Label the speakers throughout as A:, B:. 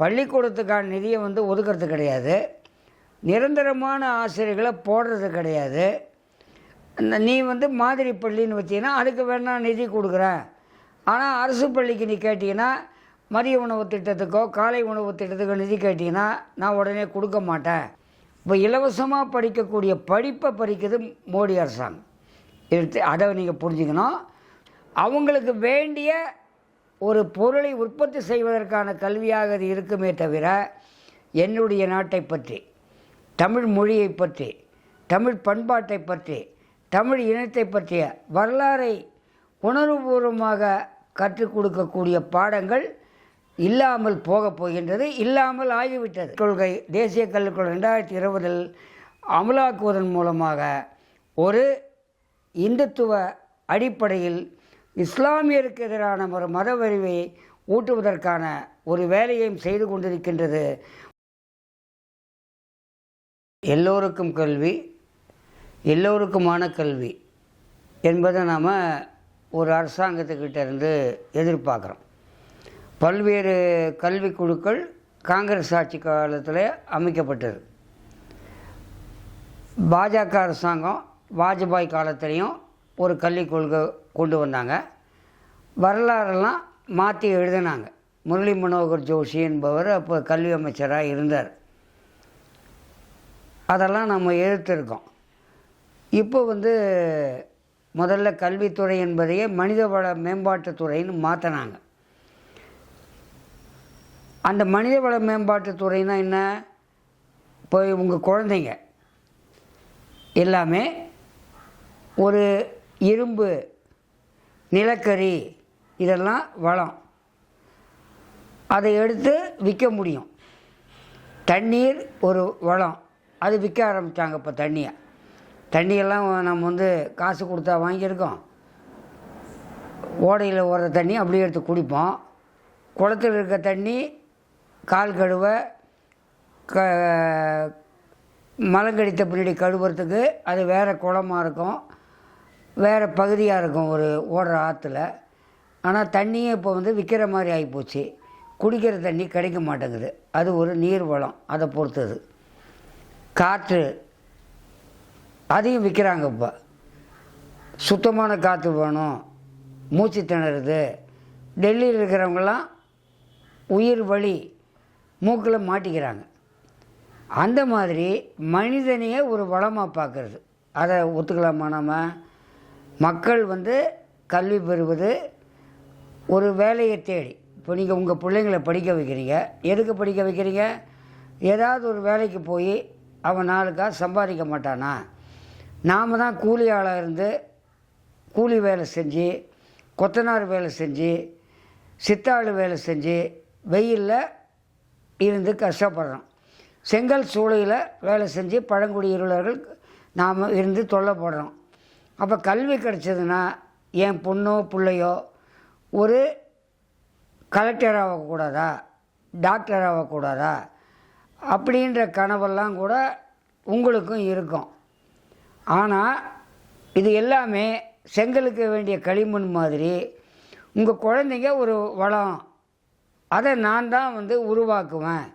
A: பள்ளிக்கூடத்துக்கான நிதியை வந்து ஒதுக்கிறது கிடையாது. நிரந்தரமான ஆசிரியர்களை போடுறது கிடையாது. நீ வந்து மாதிரி பள்ளின்னு வச்சிங்கன்னா அதுக்கு வேணால் நிதி கொடுக்குறேன். ஆனால் அரசு பள்ளிக்கு நீ கேட்டிங்கன்னா மதிய உணவு திட்டத்துக்கோ காலை உணவு திட்டத்துக்கோ நிதி கேட்டிங்கன்னா நான் உடனே கொடுக்க மாட்டேன். இப்போ இலவசமாக படிக்கக்கூடிய படிப்பை படிக்கிறது மோடி அரசாங்கம். எடுத்து அதை நீங்கள் புரிஞ்சுக்கணும். அவங்களுக்கு வேண்டிய ஒரு பொருளை உற்பத்தி செய்வதற்கான கல்வியாக அது இருக்குமே தவிர என்னுடைய நாட்டை பற்றி தமிழ் மொழியை பற்றி தமிழ் பண்பாட்டை பற்றி தமிழ் இனத்தை பற்றிய வரலாறை உணர்வுபூர்வமாக கற்றுக் கொடுக்கக்கூடிய பாடங்கள் இல்லாமல் போகப் போகின்றது இல்லாமல் ஆகிவிட்டது. கொள்கை தேசிய கல்விக் கொள்கை ரெண்டாயிரத்தி இருபதில் அமலாக்குவதன் மூலமாக ஒரு இந்துத்துவ அடிப்படையில் இஸ்லாமியருக்கு எதிரான ஒரு மதவெறிவை ஊட்டுவதற்கான ஒரு வேலையையும் செய்து கொண்டிருக்கின்றது. எல்லோருக்கும் கல்வி எல்லோருக்குமான கல்வி என்பதை நாம் ஒரு அரசாங்கத்துக்கிட்ட இருந்து எதிர்பார்க்குறோம். பல்வேறு கல்வி குழுக்கள் காங்கிரஸ் ஆட்சி காலத்தில் அமைக்கப்பட்டது. பாஜக அரசாங்கம் வாஜ்பாய் காலத்திலையும் ஒரு கல்விக் கொள்கை கொண்டு வந்தாங்க. வரலாறெல்லாம் மாற்றி எழுதினாங்க. முரளி மனோகர் ஜோஷி என்பவர் அப்போ கல்வி அமைச்சராக இருந்தார். அதெல்லாம் நம்ம எதிர்த்துருக்கோம் இப்போ வந்து முதல்ல கல்வித்துறை என்பதையே மனிதவள மேம்பாட்டுத்துறைன்னு மாற்றினாங்க அந்த மனிதவள மேம்பாட்டுத்துறைனா என்ன? இப்போ உங்கள் குழந்தைங்க. எல்லாமே ஒரு இரும்பு நிலக்கரி இதெல்லாம் வளம். அதை எடுத்து விற்க முடியும். தண்ணீர் ஒரு வளம். அது விற்க ஆரம்பித்தாங்க இப்போ தண்ணியை. தண்ணியெல்லாம் நம்ம வந்து காசு கொடுத்தா வாங்கியிருக்கோம். ஓடையில் ஓடுற தண்ணி அப்படியே எடுத்து குடிப்போம். குளத்தில் இருக்க தண்ணி கால் கழுவ க மலங்கடித்த பின்னாடி கழுவுறதுக்கு அது வேறு குளமா இருக்கும். வேறு பகுதியாக இருக்கும் ஒரு ஓடுற ஆற்றுல ஆனால் தண்ணியே இப்போ வந்து விற்கிற மாதிரி ஆகிப்போச்சு குடிக்கிற தண்ணி கிடைக்க மாட்டேங்குது. அது ஒரு நீர் வளம். அதை பொறுத்தது. காற்று. அதையும் விற்கிறாங்க இப்போ. சுத்தமான காற்று வேணும். மூச்சு திணறுது. டெல்லியில் இருக்கிறவங்கெல்லாம் உயிர் வழி மூக்கில் மாட்டிக்கிறாங்க. அந்த மாதிரி மனிதனையே ஒரு வளமாக பார்க்குறது அதை ஒத்துக்கலாமா நம்ம மக்கள் வந்து கல்வி பெறுவது ஒரு வேலையை தேடி. இப்போ நீங்கள் உங்கள் பிள்ளைங்களை படிக்க வைக்கிறீங்க. எதுக்கு படிக்க வைக்கிறீங்க? ஏதாவது ஒரு வேலைக்கு போய் அவன் நாளுக்காக சம்பாதிக்க மாட்டானா? நாம் தான் கூலி ஆளாக இருந்து கூலி வேலை செஞ்சு கொத்தனார் வேலை செஞ்சு சித்தாள் வேலை செஞ்சு வெயிலில் இருந்து கஷ்டப்படுறோம். செங்கல் சூளையில் வேலை செஞ்சு பழங்குடியினர்கள் நாம் இருந்து தொல்லைப்படுறோம். அப்போ கல்வி கிடச்சதுன்னா என் பொண்ணோ பிள்ளையோ ஒரு கலெக்டர் ஆகக்கூடாதா? டாக்டர் ஆகக்கூடாதா? அப்படின்ற கனவெல்லாம் கூட உங்களுக்கும் இருக்கும். ஆனால் இது எல்லாமே செங்கலுக்கு வேண்டிய களிமண் மாதிரி உங்கள் குழந்தைங்க ஒரு வளம். அதை நான் தான் வந்து உருவாக்குவேன்.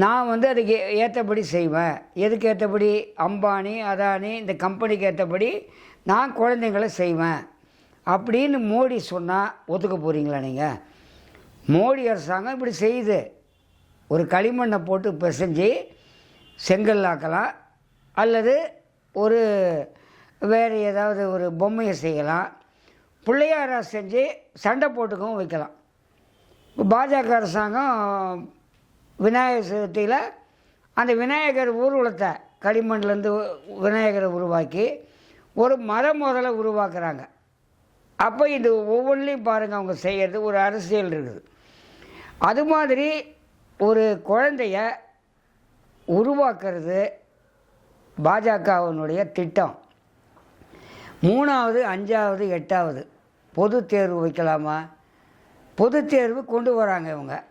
A: நான் வந்து அதுக்கு ஏற்றபடி செய்வேன். எதுக்கு ஏற்றபடி அம்பானி அதானி இந்த கம்பெனிக்கு ஏற்றபடி நான் குழந்தைங்கள செய்வேன். அப்படின்னு மோடி சொன்னால் ஒத்துக்க போகிறீங்களா நீங்கள் மோடி அரசாங்கம் இப்படி செய்யுது. ஒரு களிமண்ணை போட்டு பிசைஞ்சு செங்கல் ஆக்கலாம். அல்லது ஒரு வேறு ஏதாவது ஒரு பொம்மையை செய்யலாம். பிள்ளையாரை செஞ்சு சண்டை போட்டுக்கவும் வைக்கலாம். பாஜக அரசாங்கம் விநாயகர் சதுர்த்தியில் அந்த விநாயகர் ஊர்வலத்தை களிமண்லேருந்து விநாயகரை உருவாக்கி ஒரு மரம் முதல்ல உருவாக்குறாங்க. அப்போ இது ஒவ்வொன்றிலையும் பாருங்கள் அவங்க செய்கிறது ஒரு அரசியல் இருக்குது. அது மாதிரி ஒரு குழந்தைய உருவாக்குறது பாஜகவினுடைய திட்டம். மூணாவது அஞ்சாவது எட்டாவது பொது தேர்வு வைக்கலாமா? பொது தேர்வு கொண்டு வராங்க இவங்க.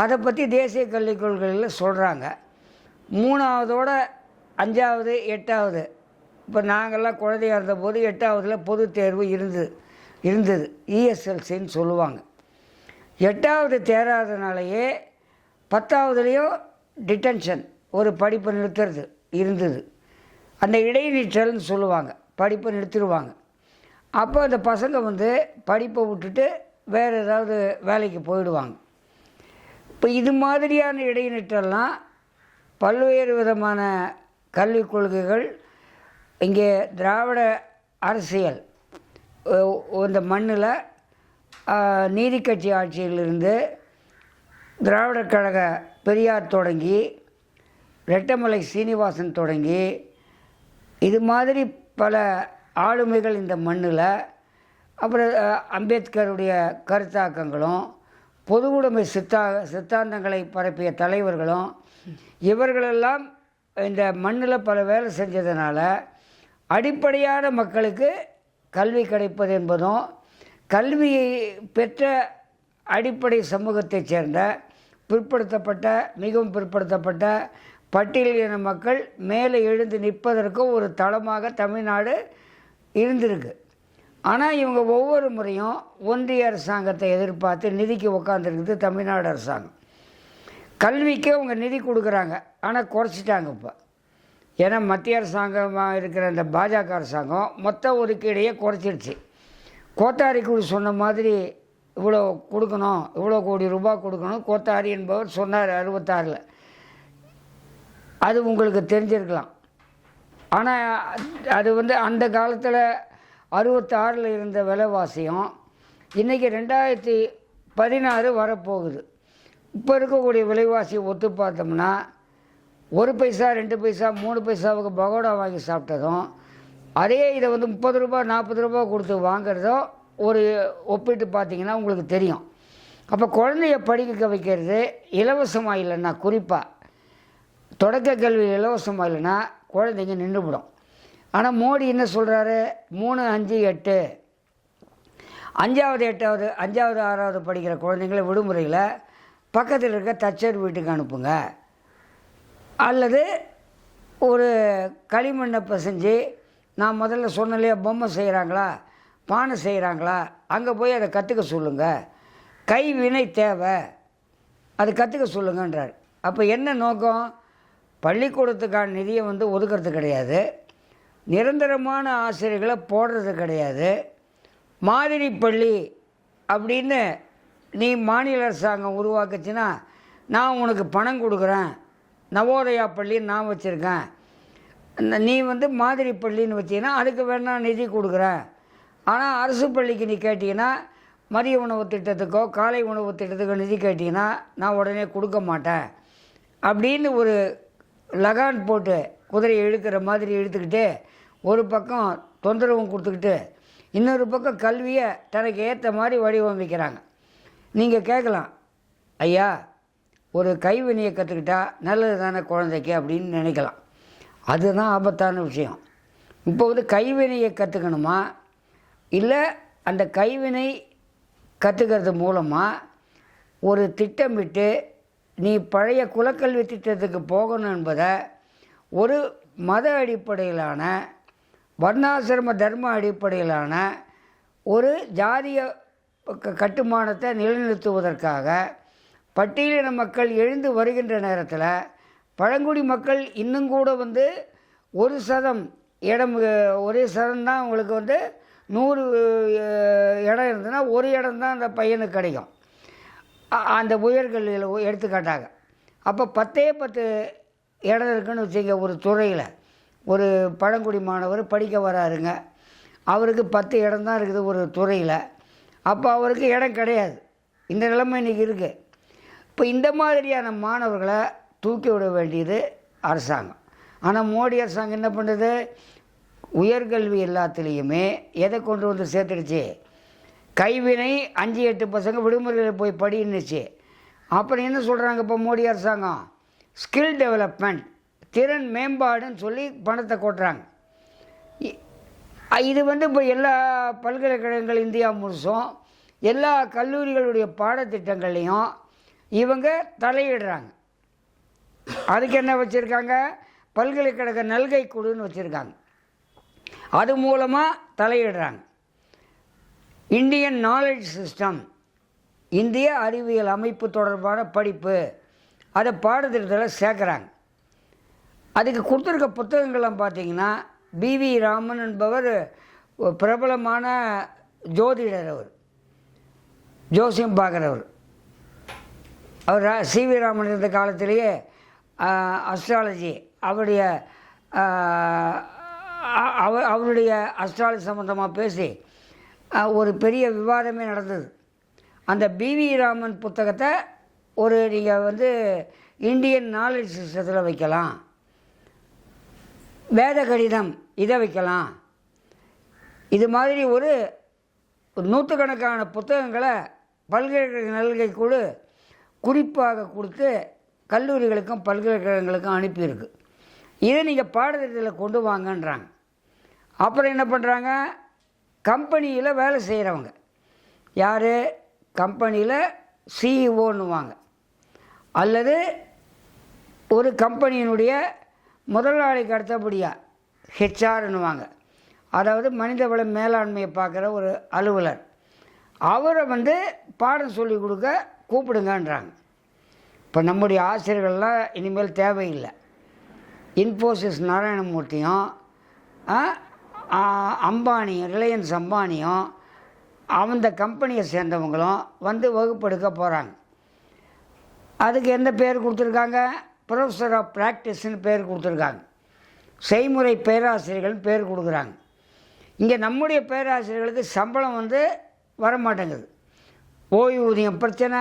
A: அதை பற்றி தேசிய கல்விக் கொள்கையில் சொல்கிறாங்க மூணாவதோட அஞ்சாவது எட்டாவது. இப்போ நாங்கள்லாம் குழந்தையா இருந்தபோது எட்டாவதில் பொது தேர்வு இருந்தது. இருந்தது இஎஸ்எல்சின்னு சொல்லுவாங்க. எட்டாவது தேராதனாலேயே பத்தாவதுலேயும் டிட்டென்ஷன் ஒரு படிப்பை நிறுத்துறது இருந்தது. அந்த இடைநிற்றல்னு சொல்லுவாங்க. படிப்பை நிறுத்திடுவாங்க. அப்போ அந்த பசங்க வந்து படிப்பை விட்டுட்டு வேறு ஏதாவது வேலைக்கு போயிடுவாங்க. இப்போ இது மாதிரியான இடைநிற்றெல்லாம் பல்வேறு விதமான கல்விக் கொள்கைகள் இங்கே திராவிட அரசியல் இந்த மண்ணில் நீதி கட்சி ஆட்சியிலிருந்து திராவிடர் கழக பெரியார் தொடங்கி ரெட்டமலை சீனிவாசன் தொடங்கி இது மாதிரி பல ஆளுமைகள் இந்த மண்ணில் அப்புறம் அம்பேத்கருடைய கருத்தாக்கங்களும் பொதுவுடைமை சித்தா சித்தாந்தங்களை பரப்பிய தலைவர்களும் இவர்களெல்லாம் இந்த மண்ணில் பல வேலை செஞ்சதுனால அடிப்படையான மக்களுக்கு கல்வி கிடைப்பது என்பதும் கல்வியை பெற்ற அடிப்படை சமூகத்தைச் சேர்ந்த பிற்படுத்தப்பட்ட மிகவும் பிற்படுத்தப்பட்ட பட்டியலின மக்கள் மேலே எழுந்து நிற்பதற்கும் ஒரு தளமாக தமிழ்நாடு இருந்திருக்கு. ஆனால் இவங்க ஒவ்வொரு முறையும் ஒன்றிய அரசாங்கத்தை எதிர்பார்த்து நிதிக்கு உட்காந்துருக்குது தமிழ்நாடு அரசாங்கம். கல்விக்கு அவங்க நிதி கொடுக்குறாங்க. ஆனால் குறைச்சிட்டாங்க இப்போ. ஏன்னா மத்திய அரசாங்கமாக இருக்கிற அந்த பாஜக அரசாங்கம் மொத்த ஒதுக்கீடையே குறைச்சிடுச்சு கோத்தாரி குழு சொன்ன மாதிரி இவ்வளோ கொடுக்கணும் இவ்வளோ கோடி ரூபாய் கொடுக்கணும். கோத்தாரி என்பவர் சொன்னார் அறுபத்தாறில். அது உங்களுக்கு தெரிஞ்சிருக்கலாம். ஆனால் அது வந்து அந்த காலத்தில் அறுபத்தாறில் இருந்த விலைவாசியும் இன்றைக்கி ரெண்டாயிரத்தி பதினாறு வரப்போகுது. இப்போ இருக்கக்கூடிய விலைவாசி ஒத்து பார்த்தோம்னா ஒரு பைசா ரெண்டு பைசா மூணு பைசாவுக்கு பகோடா வாங்கி சாப்பிட்டதும் அதே இதை வந்து முப்பது ரூபா நாற்பது ரூபா கொடுத்து வாங்குறதோ ஒரு ஒப்பிட்டு பார்த்தீங்கன்னா உங்களுக்கு தெரியும். அப்போ குழந்தைய படிக்க வைக்கிறது இலவசமாக இல்லைன்னா குறிப்பாக தொடக்க கல்வி இலவசமாக இல்லைன்னா குழந்தைங்க நின்றுவிடும் ஆனால் மோடி என்ன சொல்கிறாரு மூணு அஞ்சு எட்டு. அஞ்சாவது எட்டாவது அஞ்சாவது ஆறாவது படிக்கிற குழந்தைங்கள விடுமுறையில் பக்கத்தில் இருக்க தச்சர் வீட்டுக்கு அனுப்புங்க. அல்லது ஒரு களிமண்ணை பிசைஞ்சு நான் முதல்ல சொன்னலையே பொம்மை செய்கிறாங்களா பானை செய்கிறாங்களா அங்கே போய் அதை கற்றுக்க சொல்லுங்கள் கைவினை தேவை. அது கற்றுக்க சொல்லுங்கன்றார். அப்போ என்ன நோக்கம்? பள்ளிக்கூடத்துக்கான நிதியை வந்து ஒதுக்கிறது கிடையாது. நிரந்தரமான ஆசிரியர்களை போடுறது கிடையாது. மாதிரி பள்ளி அப்படின்னு நீ மாநில அரசாங்கம் உருவாக்குச்சுன்னா நான் உனக்கு பணம் கொடுக்குறேன். நவோதயா பள்ளின்னு நான் வச்சுருக்கேன். நீ வந்து மாதிரி பள்ளின்னு வச்சிங்கன்னா அதுக்கு வேணால் நிதி கொடுக்குறேன். ஆனால் அரசு பள்ளிக்கு நீ கேட்டிங்கன்னா மதிய உணவு திட்டத்துக்கோ காலை உணவு திட்டத்துக்கோ நிதி கேட்டிங்கன்னா நான் உடனே கொடுக்க மாட்டேன். அப்படின்னு ஒரு லகான் போட்டு குதிரையை இழுக்கிற மாதிரி இழுத்துக்கிட்டு ஒரு பக்கம் தொந்தரவும் கொடுத்துக்கிட்டு இன்னொரு பக்கம் கல்வியை தனக்கு ஏற்ற மாதிரி வடிவமைக்கிறாங்க. நீங்கள் கேட்கலாம் ஐயா ஒரு கைவினையை கற்றுக்கிட்டா நல்லது தானே குழந்தைக்கு? அப்படின்னு நினைக்கலாம். அதுதான் ஆபத்தான விஷயம். இப்போ வந்து கைவினையை கற்றுக்கணுமா இல்லை அந்த கைவினை கற்றுக்கிறது மூலமாக ஒரு திட்டமிட்டு நீ பழைய குலக்கல்வி திட்டத்துக்கு போகணும் என்பதை ஒரு மத அடிப்படையிலான வர்ணாசிரம தர்ம அடிப்படையிலான ஒரு ஜாதிய க- கட்டுமானத்தை நிலைநிறுத்துவதற்காக பட்டியலின மக்கள் எழுந்து வருகின்ற நேரத்தில் பழங்குடி மக்கள் இன்னும் கூட வந்து ஒரு சதம் இடம் ஒரே சதம் தான் உங்களுக்கு வந்து நூறு இடம் இருந்ததுன்னா ஒரு இடம் தான் அந்த பையனுக்கு கிடைக்கும். அந்த உயர்கல்வியில் எடுத்துக்காட்டாக. அப்போ பத்தே பத்து இடம் இருக்குன்னு வச்சுங்க ஒரு துறையில். ஒரு பழங்குடி மாணவர் படிக்க வராருங்க. அவருக்கு பத்து இடம் தான் இருக்குது ஒரு துறையில். அப்போ அவருக்கு இடம் கிடையாது. இந்த நிலைமை இன்றைக்கி இருக்குது இப்போ இந்த மாதிரியான மாணவர்களை தூக்கி விட வேண்டியது அரசாங்கம். ஆனால் மோடி அரசாங்கம் என்ன பண்ணுது? உயர்கல்வி எல்லாத்துலேயுமே எதை கொண்டு வந்து சேர்த்துடுச்சு? கைவினை அஞ்சு எட்டு பசங்க விடுமுறையில் போய் படின்னுச்சு. அப்புறம் என்ன சொல்கிறாங்க இப்போ மோடி அரசாங்கம்? Skill development. திறன் மேம்பாடுன்னு சொல்லி பணத்தை கொட்டுறாங்க. இது வந்து இப்போ எல்லா பல்கலைக்கழகங்கள் இந்தியா முழுசும் எல்லா கல்லூரிகளுடைய பாடத்திட்டங்கள்லையும் இவங்க தலையிடுறாங்க. அதுக்கு என்ன வச்சுருக்காங்க? பல்கலைக்கழக நல்கை குழுன்னு வச்சுருக்காங்க. அது மூலமாக தலையிடுறாங்க. இந்தியன் நாலேஜ் சிஸ்டம் இந்திய அறிவியல் அமைப்பு தொடர்பான படிப்பு அதை பாடத்திட்டத்தில் சேர்க்குறாங்க. அதுக்கு கொடுத்துருக்க புத்தகங்கள்லாம் பார்த்தீங்கன்னா பிவி ராமன் என்பவர் ஒரு பிரபலமான ஜோதிடர் அவர். ஜோசியம் பார்க்குறவர். அவர் சி வி ராமன் இருந்த காலத்திலேயே அஸ்ட்ராலஜி அவருடைய அவர் அவருடைய அஸ்ட்ராலஜி சம்மந்தமாக பேசி ஒரு பெரிய விவாதமே நடந்தது. அந்த பிவி ராமன் புத்தகத்தை ஒரு நீங்கள் வந்து இந்தியன் நாலேஜ் சிஸ்டத்தில் வைக்கலாம். வேத கடிதம் இதை வைக்கலாம். இது மாதிரி ஒரு நூற்றுக்கணக்கான புத்தகங்களை பல்கலைக்கழக நல்கை குழு குறிப்பாக கொடுத்து கல்லூரிகளுக்கும் பல்கலைக்கழகங்களுக்கும் அனுப்பியிருக்கு. இதை நீங்கள் பாடத்திட்டத்தில் கொண்டு வாங்கன்றாங்க. அப்புறம் என்ன பண்ணுறாங்க கம்பெனியில் வேலை செய்கிறவங்க யார்? கம்பெனியில் சிஇஓன்னுவாங்க அல்லது ஒரு கம்பெனியினுடைய முதலாளிக்கு அடுத்தபடியாக ஹெச்ஆர்னுவாங்க அதாவது மனிதவள மேலாண்மையை பார்க்குற ஒரு அலுவலர். அவரை வந்து பாடம் சொல்லி கொடுக்க கூப்பிடுங்கன்றாங்க. இப்போ நம்முடைய ஆசிரியர்கள்லாம் இனிமேல் தேவையில்லை. இன்ஃபோசிஸ் நாராயணமூர்த்தியும் அம்பானியும் ரிலையன்ஸ் அம்பானியும் அந்த கம்பெனியை சேர்ந்தவங்களும் வந்து வகுப்பெடுக்க போகிறாங்க அதுக்கு எந்த பேர் கொடுத்துருக்காங்க? ப்ரொஃபஸர் ஆஃப் ப்ராக்டிஸ்னு பேர் கொடுத்துருக்காங்க. செய்முறை பேராசிரியர்கள்னு பேர் கொடுக்குறாங்க. இங்கே நம்முடைய பேராசிரியர்களுக்கு சம்பளம் வந்து வர மாட்டேங்குது ஓய்வூதியம் பிரச்சனை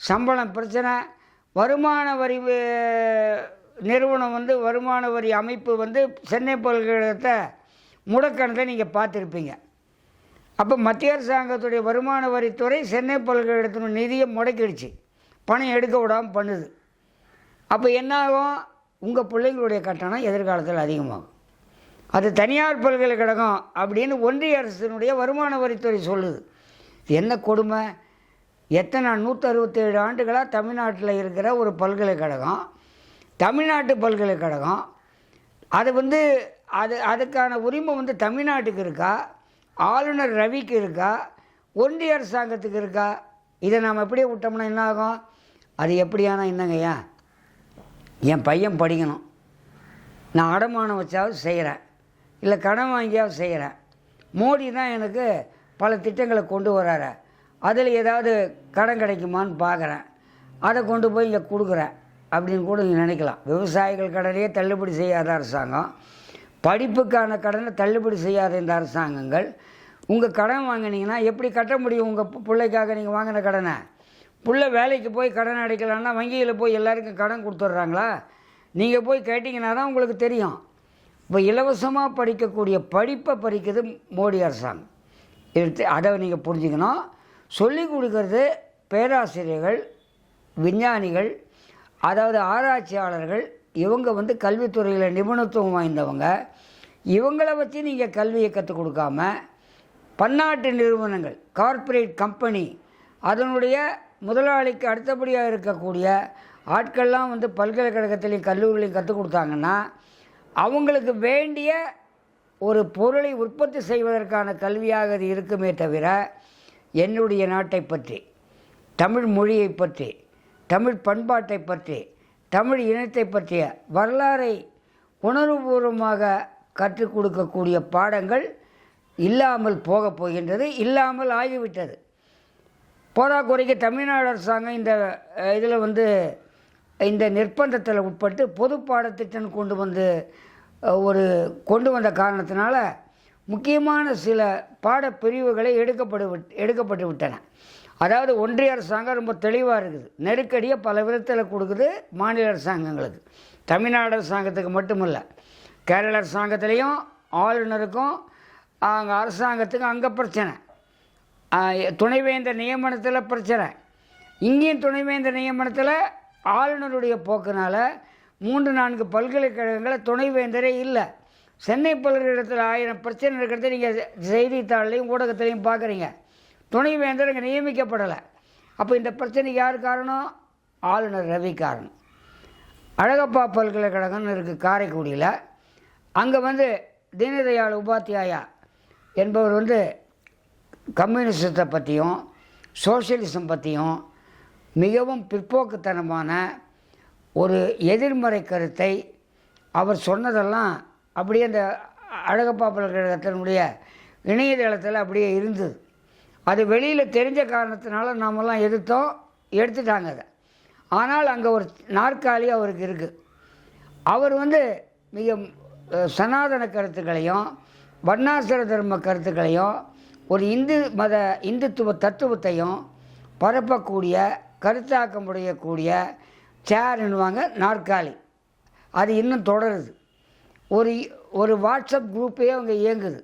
A: சம்பளம் பிரச்சனை வருமான வரி நிறுவனம் வந்து வருமான வரி அமைப்பு வந்து சென்னை பல்கலைக்கழகத்தை முடக்கணத்தை நீங்கள் பார்த்துருப்பீங்க. அப்போ மத்திய அரசாங்கத்துடைய வருமான வரித்துறை சென்னை பல்கலைக்கழகத்தின் நிதியை முடக்கிடுச்சு. பணம் எடுக்க விடாமல் பண்ணுது. அப்போ என்ன ஆகும் உங்கள் பிள்ளைங்களுடைய கட்டணம் எதிர்காலத்தில் அதிகமாகும். அது தனியார் பல்கலைக்கழகம் அப்படின்னு ஒன்றிய அரசினுடைய வருமான வரித்துறை சொல்லுது. என்ன கொடுமை? எத்தனை நூற்றறுபத்தேழு ஆண்டுகளாக தமிழ்நாட்டில் இருக்கிற ஒரு பல்கலைக்கழகம் தமிழ்நாட்டு பல்கலைக்கழகம் அது வந்து அது அதுக்கான உரிமை வந்து தமிழ்நாட்டுக்கு இருக்கா? ஆளுநர் ரவிக்கு இருக்கா? ஒன்றிய அரசாங்கத்துக்கு இருக்கா? இதை நாம் எப்படியே விட்டோம்னா என்ன ஆகும் அது எப்படியானா என்னங்கய்யா? என் பையன் படிக்கணும். நான் அடமானம் வச்சாவது செய்கிறேன் இல்லை கடன் வாங்கியாவது செய்கிறேன் மோடி தான் எனக்கு பல திட்டங்களை கொண்டு வராரு. அதில் ஏதாவது கடன் கிடைக்குமான்னு பார்க்குறேன் அதை கொண்டு போய் இங்கே கொடுக்குறேன். அப்படின்னு கூட நீங்கள் நினைக்கலாம். விவசாயிகள் கடனையே தள்ளுபடி செய்யாத அரசாங்கம். படிப்புக்கான கடனை தள்ளுபடி செய்யாத இந்த அரசாங்கங்கள். உங்கள் கடன் வாங்கினீங்கன்னா எப்படி கட்ட முடியும்? உங்கள் பிள்ளைக்காக நீங்கள் வாங்கின கடனை? பிள்ளை வேலைக்கு போய் கடன் அடைக்கலான்னா வங்கியில் போய் எல்லாருக்கும் கடன் கொடுத்துட்றாங்களா? நீங்கள் போய் கேட்டிங்கன்னா தான் உங்களுக்கு தெரியும். இப்போ இலவசமாக படிக்கக்கூடிய படிப்பை பறிக்குது மோடி அரசாங்கம். இது அதை நீங்கள் புரிஞ்சுக்கணும். சொல்லிக் கொடுக்கறது பேராசிரியர்கள் விஞ்ஞானிகள் அதாவது ஆராய்ச்சியாளர்கள் இவங்க வந்து கல்வித்துறையில் நிபுணத்துவம் வாய்ந்தவங்க. இவங்கள வச்சு நீங்கள் கல்வியை கற்றுக் கொடுக்காம பன்னாட்டு நிறுவனங்கள் கார்ப்பரேட் கம்பெனி அதனுடைய முதலாளிக்கு அடுத்தபடியாக இருக்கக்கூடிய ஆட்கள்லாம் வந்து பல்கலைக்கழகத்திலையும் கல்லூரிலையும் கற்றுக் கொடுத்தாங்கன்னா அவங்களுக்கு வேண்டிய ஒரு பொருளை உற்பத்தி செய்வதற்கான கல்வியாக அது இருக்குமே தவிர என்னுடைய நாட்டை பற்றி தமிழ் மொழியை பற்றி தமிழ் பண்பாட்டை பற்றி தமிழ் இனத்தை பற்றிய வரலாறை உணர்வுபூர்வமாக கற்றுக் கொடுக்கக்கூடிய பாடங்கள் இல்லாமல் போகப் போகின்றது இல்லாமல் ஆகிவிட்டது. போதாக்குறைக்கு தமிழ்நாடு அரசாங்கம் இந்த இதில் வந்து இந்த நிர்பந்தத்தில் உட்பட்டு பொது பாடத்திட்டம் கொண்டு வந்து ஒரு கொண்டு வந்த காரணத்தினால முக்கியமான சில பாடப்பிரிவுகளை எடுக்கப்படு எடுக்கப்பட்டு விட்டன. அதாவது ஒன்றிய அரசாங்கம் ரொம்ப தெளிவாக இருக்குது. நெருக்கடியை பல விதத்தில் கொடுக்குது மாநில அரசாங்கங்களுக்கு. தமிழ்நாடு அரசாங்கத்துக்கு மட்டுமல்ல. கேரள அரசாங்கத்திலையும் ஆளுநருக்கும் அங்கே அரசாங்கத்துக்கும் அங்கே பிரச்சனை. துணைவேந்தர் நியமனத்தில் பிரச்சனை. இங்கேயும் துணைவேந்தர் நியமனத்தில் ஆளுநருடைய போக்குனால் மூன்று நான்கு பல்கலைக்கழகங்களில் துணைவேந்தரே இல்லை. சென்னை பல்கலைக்கழகத்தில் ஆயிரம் பிரச்சனை இருக்கிறத நீங்கள் செய்தித்தாள்லையும் ஊடகத்துலையும் பார்க்குறீங்க துணைவேந்தர் இங்கே நியமிக்கப்படலை. அப்போ இந்த பிரச்சனைக்கு யார் காரணம்? ஆளுநர் ரவி காரணம். அழகப்பா பல்கலைக்கழகம்னு இருக்குது காரைக்குடியில். அங்கே வந்து தீனதயாள் உபாத்தியாயா என்பவர் வந்து கம்யூனிசத்தை பற்றியும் சோசியலிசம் பற்றியும் மிகவும் பிற்போக்குத்தனமான ஒரு எதிர்மறை கருத்தை அவர் சொன்னதெல்லாம் அப்படியே அந்த அழகப்பா பல்கழகத்தினுடைய இணையதளத்தில் அப்படியே இருந்தது. அது வெளியில் தெரிஞ்ச காரணத்தினால நாமெல்லாம் எதிர்த்தோம் எடுத்துட்டாங்க அதை. ஆனால் அங்கே ஒரு நாற்காலி அவருக்கு இருக்குது அவர் வந்து மிக சனாதன கருத்துக்களையும் வண்ணாசிர தர்ம கருத்துக்களையும் ஒரு இந்து மத இந்துத்துவ தத்துவத்தையும் பரப்பக்கூடிய கருத்தாக்கம் உடையக்கூடிய சேருன்னுவாங்க நாற்காலி. அது இன்னும் தொடருது. ஒரு ஒரு வாட்ஸ்அப் குரூப்பே அவங்க இயங்குது.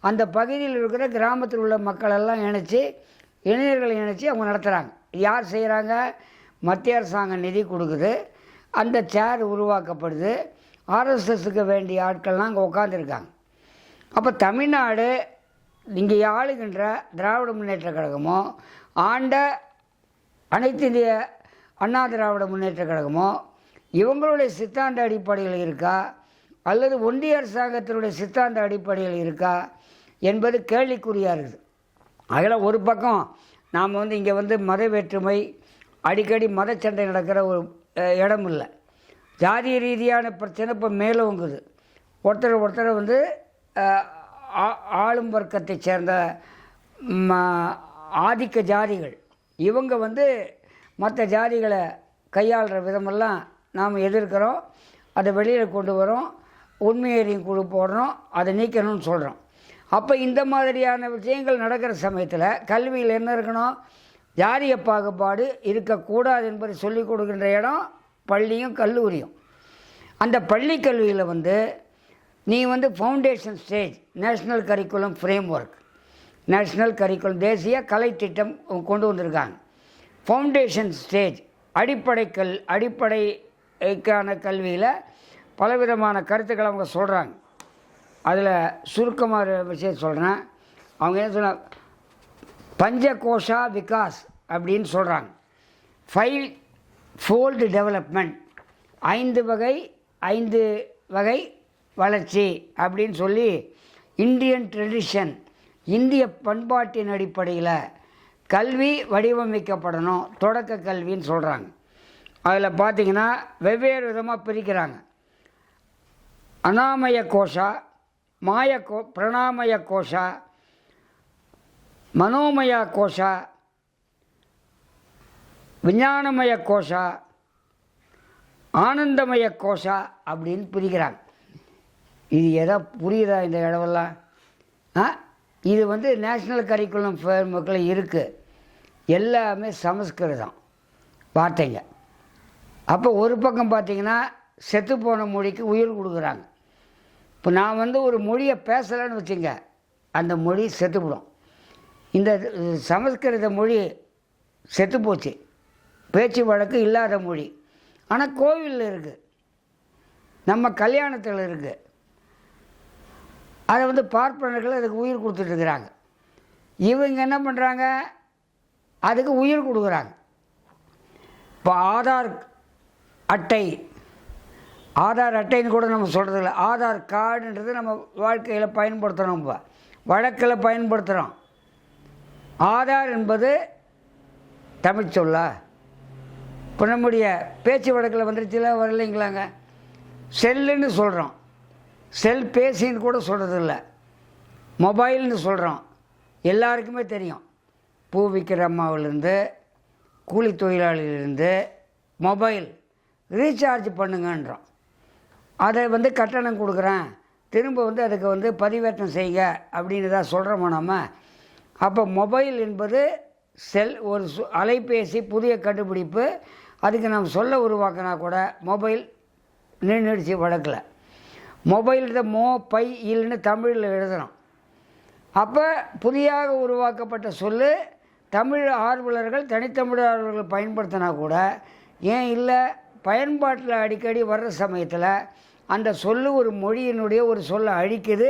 A: அந்த பகுதியில் இருக்கிற கிராமத்தில் உள்ள மக்களெல்லாம் இணைச்சி இளைஞர்களை இணைச்சி அவங்க நடத்துகிறாங்க யார் செய்கிறாங்க மத்திய அரசாங்கம் நிதி கொடுக்குது. அந்த சேர் உருவாக்கப்படுது. ஆர்எஸ்எஸ்க்கு வேண்டிய ஆட்கள்லாம் அங்கே உட்காந்துருக்காங்க அப்போ தமிழ்நாடு இங்கே ஆளுகின்ற திராவிட முன்னேற்ற கழகமோ ஆண்ட அனைத்து இந்திய அண்ணா திராவிட முன்னேற்ற கழகமோ இவங்களுடைய சித்தாந்த அடிப்படையில் இருக்கா? அல்லது ஒன்றிய அரசாங்கத்தினுடைய சித்தாந்த அடிப்படையில் இருக்கா? என்பது கேள்விக்குறியாக இருக்குது. அதில் ஒரு பக்கம் நாம் வந்து இங்கே வந்து மத வேற்றுமை அடிக்கடி மதச்சண்டை நடக்கிற ஒரு இடம் இல்லை. ஜாதிய ரீதியான பிரச்சனை இப்போ மேலோங்குது ஒருத்தர் ஒருத்தர் வந்து ஆளும் வர்க்கத்தைச் சேர்ந்த ம- ஆதிக்க ஜாதிகள். இவங்க வந்து மற்ற ஜாதிகளை கையாளுற விதமெல்லாம் நாம் எதிர்க்கிறோம். அதை வெளியில் கொண்டு வரோம் உண்மையறியும் குழு போடுறோம். அதை நீக்கணும்னு சொல்கிறோம் அப்போ இந்த மாதிரியான விஷயங்கள் நடக்கிற சமயத்தில் கல்வியில் என்ன இருக்கணும்? ஜாதிய பாகுபாடு இருக்கக்கூடாது என்பதை சொல்லிக் கொடுக்கின்ற இடம் பள்ளியும் கல்லூரியும். அந்த பள்ளி கல்வியில் வந்து நீ வந்து foundation stage national curriculum framework national curriculum தேசிய கலை திட்டம் கொண்டு வந்திருக்காங்க. ஃபவுண்டேஷன் ஸ்டேஜ் அடிப்படை கல் அடிப்படைக்கான கல்வியில் பலவிதமான கருத்துக்களை அவங்க சொல்கிறாங்க அதில் சுருக்கமாக விஷயம் சொல்கிறேன் அவங்க என்ன சொன்ன பஞ்சகோஷா விகாஸ் அப்படின்னு சொல்கிறாங்க ஃபைவ் ஃபோல்டு டெவலப்மெண்ட் ஐந்து வகை ஐந்து வகை வளர்ச்சி அப்படின்னு சொல்லி இந்தியன் ட்ரெடிஷன் இந்திய பண்பாட்டின் அடிப்படையில் கல்வி வடிவமைக்கப்படணும் தொடக்க கல்வின்னு சொல்கிறாங்க அதில் பார்த்தீங்கன்னா வெவ்வேறு விதமாக பிரிக்கிறாங்க. அனாமய கோஷா மாய கோ பிரணாமய கோஷா மனோமய கோஷா விஞ்ஞானமய கோஷா ஆனந்தமய கோஷா அப்படின்னு பிரிக்கிறாங்க. இது எதோ புரியுதா இந்த இடமெல்லாம்? ஆ? இது வந்து நேஷ்னல் கரிக்குலம் ஃபேர்முக்கில் இருக்குது எல்லாமே சமஸ்கிருதம். வார்த்தைங்க. அப்போ ஒரு பக்கம் பார்த்தீங்கன்னா செத்துப்போன மொழிக்கு உயிர் கொடுக்குறாங்க. இப்போ நான் வந்து ஒரு மொழியை பேசலைன்னு வச்சுங்க அந்த மொழி செத்துப்படும் இந்த சமஸ்கிருத மொழி செத்துப்போச்சு பேச்சு. வழக்கு இல்லாத மொழி. ஆனால் கோவிலில் இருக்குது நம்ம கல்யாணத்தில் இருக்குது அதை வந்து பார்ப்பனர்கள் அதுக்கு உயிர் கொடுத்துட்ருக்குறாங்க. இவங்க என்ன பண்ணுறாங்க அதுக்கு உயிர் கொடுக்குறாங்க. இப்போ ஆதார் அட்டை ஆதார் அட்டைன்னு கூட நம்ம சொல்கிறதில்ல ஆதார் கார்டுன்றது நம்ம வாழ்க்கையில் பயன்படுத்துகிறோம் இப்போ. வழக்கில் பயன்படுத்துகிறோம் ஆதார் என்பது தமிழ் சொல்லா. இப்போ நம்முடைய பேச்சு வழக்கில் வந்துருச்சுல வரலைங்களாங்க? செல்லுன்னு சொல்கிறோம் செல்பேசின்னு கூட சொல்கிறதில்ல மொபைல்னு சொல்கிறோம் எல்லாருக்குமே தெரியும். பூ விற்கிற அம்மாவிலேருந்து கூலி தொழிலாளியிலேருந்து மொபைல் ரீசார்ஜ் பண்ணுங்கன்றோம். அதை வந்து கட்டணம் கொடுக்குறேன். திரும்ப வந்து அதுக்கு வந்து பதிவேற்றம் செய்யுங்க அப்படின்னு தான் சொல்கிறோமோ நம்ம அப்போ மொபைல் என்பது செல் ஒரு சு- அலைபேசி புதிய கண்டுபிடிப்பு அதுக்கு நம்ம சொல்ல உருவாக்கினா கூட மொபைல் நின்றுடுச்சு வழக்கில். மொபைல் மோ பை இல்லைன்னு தமிழில் எழுதணும். அப்போ புதியாக உருவாக்கப்பட்ட சொல்லு தமிழ் ஆர்வலர்கள் தனித்தமிழ் ஆர்வலர்கள் பயன்படுத்தினா கூட ஏன் இல்லை பயன்பாட்டில் அடிக்கடி வர்ற சமயத்தில் அந்த சொல்லு ஒரு மொழியினுடைய ஒரு சொல்லை அழிக்குது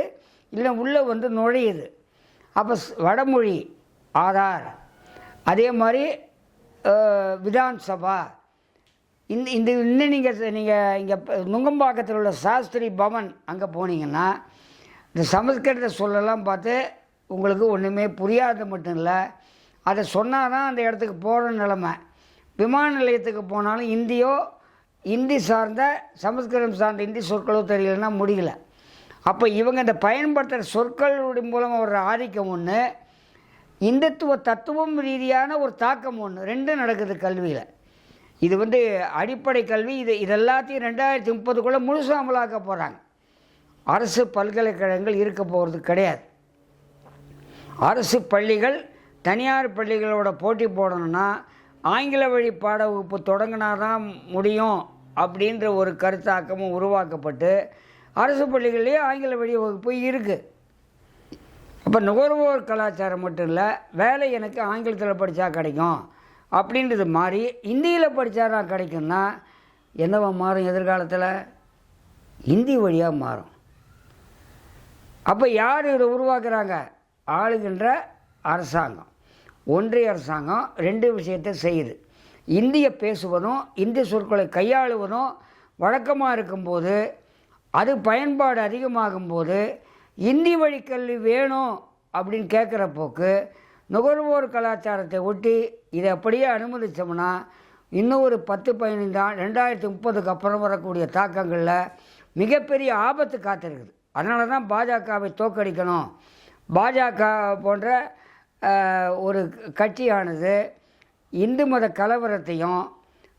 A: இல்லை உள்ளே வந்து நுழையுது. அப்போ வடமொழி ஆதார். அதே மாதிரி விதான் சபா இந்த இந்த இன்னும் நீங்கள் நீங்கள் இங்கே நுங்கம்பாக்கத்தில் உள்ள சாஸ்திரி பவன் அங்கே போனீங்கன்னா இந்த சமஸ்கிருத சொல்லலாம் பார்த்து உங்களுக்கு ஒன்றுமே புரியாத மட்டும் இல்லை. அதை சொன்னால் தான் அந்த இடத்துக்கு போகிற நிலமை. விமான நிலையத்துக்கு போனாலும் இந்தியோ இந்தி சார்ந்த சமஸ்கிருதம் சார்ந்த இந்தி சொற்களோ தெரியலன்னா முடியல. அப்போ இவங்க இந்த பயன்படுத்துகிற சொற்களுடைய மூலமாக வர்ற ஆதிக்கம் ஒன்று இந்துத்துவ தத்துவம் ரீதியான ஒரு தாக்கம் ஒன்று ரெண்டும் நடக்குது கல்வியில். இது வந்து அடிப்படை கல்வி. இது இது எல்லாத்தையும் ரெண்டாயிரத்தி முப்பதுக்குள்ளே முழுசாக அமலாக்க போகிறாங்க அரசு பல்கலைக்கழகங்கள் இருக்க போகிறது கிடையாது. அரசு பள்ளிகள் தனியார் பள்ளிகளோட போட்டி போடணும்னா ஆங்கில வழி பாட வகுப்பு தொடங்கினா தான் முடியும் அப்படின்ற ஒரு கருத்தாக்கமும் உருவாக்கப்பட்டு அரசு பள்ளிகள்லேயே ஆங்கில வழி வகுப்பு இருக்குது அப்போ நுகர்வோர் கலாச்சாரம் மட்டும் இல்லை வேலை எனக்கு ஆங்கிலத்தில் படித்தா கிடைக்கும். அப்படின்றது மாறி இந்தியில் படித்தாரா கிடைக்கும்னா என்னவா மாறும் எதிர்காலத்தில்? இந்தி வழியாக மாறும். அப்போ யார் இதை உருவாக்குறாங்க? ஆளுகின்ற அரசாங்கம். ஒன்றிய அரசாங்கம் ரெண்டு விஷயத்தை செய்யுது. இந்திய பேசுவதும் இந்திய சொற்களை கையாளுவதும் வழக்கமாக இருக்கும்போது அது பயன்பாடு அதிகமாகும்போது இந்தி வழி கல்வி வேணும் அப்படின்னு கேட்குற போக்கு நுகர்வோர் கலாச்சாரத்தை ஒட்டி இதை அப்படியே அனுமதித்தோம்னா இன்னும் ஒரு பத்து பதினைந்து ஆண்டு ரெண்டாயிரத்தி முப்பதுக்கு அப்புறம் வரக்கூடிய தாக்கங்களில் மிகப்பெரிய ஆபத்து காத்திருக்குது. அதனால தான் பாஜகவை தோக்கடிக்கணும் பாஜக போன்ற ஒரு கட்சியானது இந்து மத கலவரத்தையும்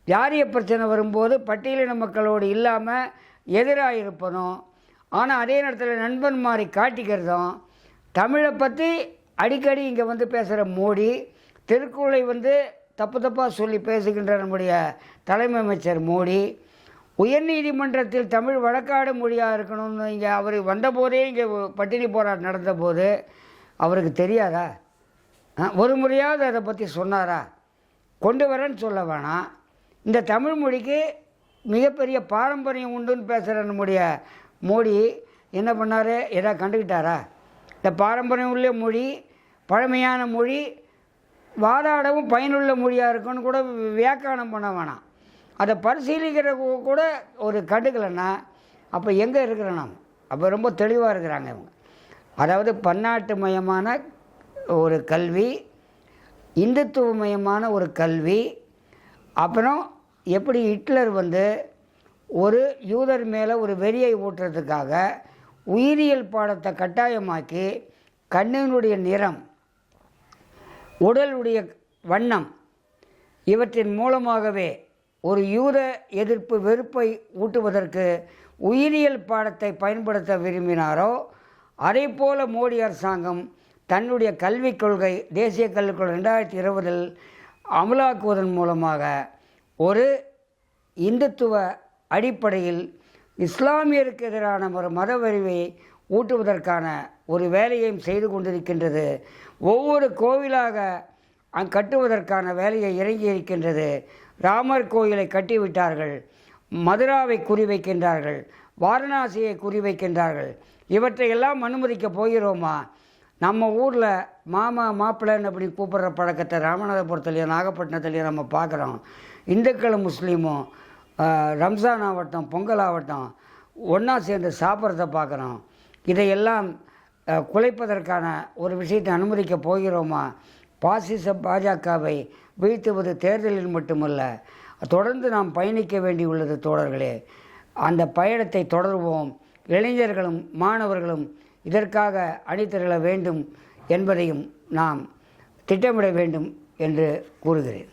A: ஜாரிய பிரச்சனை வரும்போது பட்டியலின மக்களோடு இல்லாமல் எதிராக இருப்பதும் ஆனால் அதே நேரத்தில் நண்பன் மாதிரி காட்டிக்கிறதும் தமிழை பற்றி அடிக்கடி இங்கே வந்து பேசுகிற மோடி திருக்குறளை வந்து தப்பு தப்பாக சொல்லி பேசுகின்ற நம்முடைய தலைமை அமைச்சர் மோடி உயர்நீதிமன்றத்தில் தமிழ் வழக்காடு மொழியாக இருக்கணும்னு இங்கே அவர் வந்தபோதே இங்கே பட்டினி போராட்டம் நடந்தபோது அவருக்கு தெரியாதா? ஒரு முறையாவது அதை பற்றி சொன்னாரா? கொண்டு வரேன்னு சொல்ல வேணாம் இந்த தமிழ் மொழிக்கு மிகப்பெரிய பாரம்பரியம் உண்டுன்னு பேசுகிற நம்முடைய மோடி என்ன பண்ணார்? எதாவது கண்டுக்கிட்டாரா? இந்த பாரம்பரியம் உள்ள மொழி பழமையான மொழி வாதாடவும் பயனுள்ள மொழியாக இருக்குன்னு கூட வியாக்கியானம் பண்ண வேணாம். அதை பரிசீலிக்கிற கூட ஒரு கண்டுக்கலைன்னா அப்போ எங்கே இருக்கிறோம் நாம்? அப்போ ரொம்ப தெளிவாக இருக்கிறாங்க இவங்க. அதாவது பன்னாட்டு மயமான ஒரு கல்வி இந்துத்துவமயமான ஒரு கல்வி அப்புறம் எப்படி ஹிட்லர் வந்து ஒரு யூதர் மேலே ஒரு வெறியை ஊட்டுறதுக்காக உயிரியல் பாடத்தை கட்டாயமாக்கி கண்ணினுடைய நிறம் உடலுடைய வண்ணம் இவற்றின் மூலமாகவே ஒரு யூத எதிர்ப்பு வெறுப்பை ஊட்டுவதற்கு உயிரியல் பாடத்தை பயன்படுத்த விரும்பினாரோ அதே போல மோடி அரசாங்கம் தன்னுடைய கல்விக் கொள்கை தேசிய கல்விக் கொள்கை ரெண்டாயிரத்தி இருபதில் அமலாக்குவதன் மூலமாக ஒரு இந்துத்துவ அடிப்படையில் இஸ்லாமியருக்கு எதிரான ஒரு மதவெறிவை ஊட்டுவதற்கான ஒரு வேலையையும் செய்து கொண்டிருக்கின்றது. ஒவ்வொரு கோவிலாக அங் கட்டுவதற்கான வேலையை இறங்கி இருக்கின்றது ராமர் கோயிலை கட்டிவிட்டார்கள். மதுராவை குறிவைக்கின்றார்கள். வாரணாசியை குறிவைக்கின்றார்கள். இவற்றையெல்லாம் அனுமதிக்க போகிறோமா? நம்ம ஊரில் மாமா மாப்பிள்ளைன்னு அப்படி கூப்பிட்ற பழக்கத்தை ராமநாதபுரத்துலேயும் நாகப்பட்டினத்துலேயும் நம்ம பார்க்குறோம். இந்துக்களும் முஸ்லீமும் ரம்ஜான் ஆகட்டும் பொங்கல் ஆகட்டும் ஒன்றா சேர்ந்து சாப்பிட்றத பார்க்குறோம். இதையெல்லாம் குலைப்பதற்கான ஒரு விஷயத்தை அனுமதிக்க போகிறோமா? பாசிச பாஜகவை வீழ்த்துவது தேர்தலில் மட்டுமல்ல தொடர்ந்து நாம் பயணிக்க வேண்டியுள்ளது தோழர்களே. அந்த பயணத்தை தொடர்வோம். இளைஞர்களும் மாணவர்களும் இதற்காக அணிதிரள வேண்டும் என்பதையும் நாம் திட்டமிட வேண்டும் என்று கூறுகிறேன்.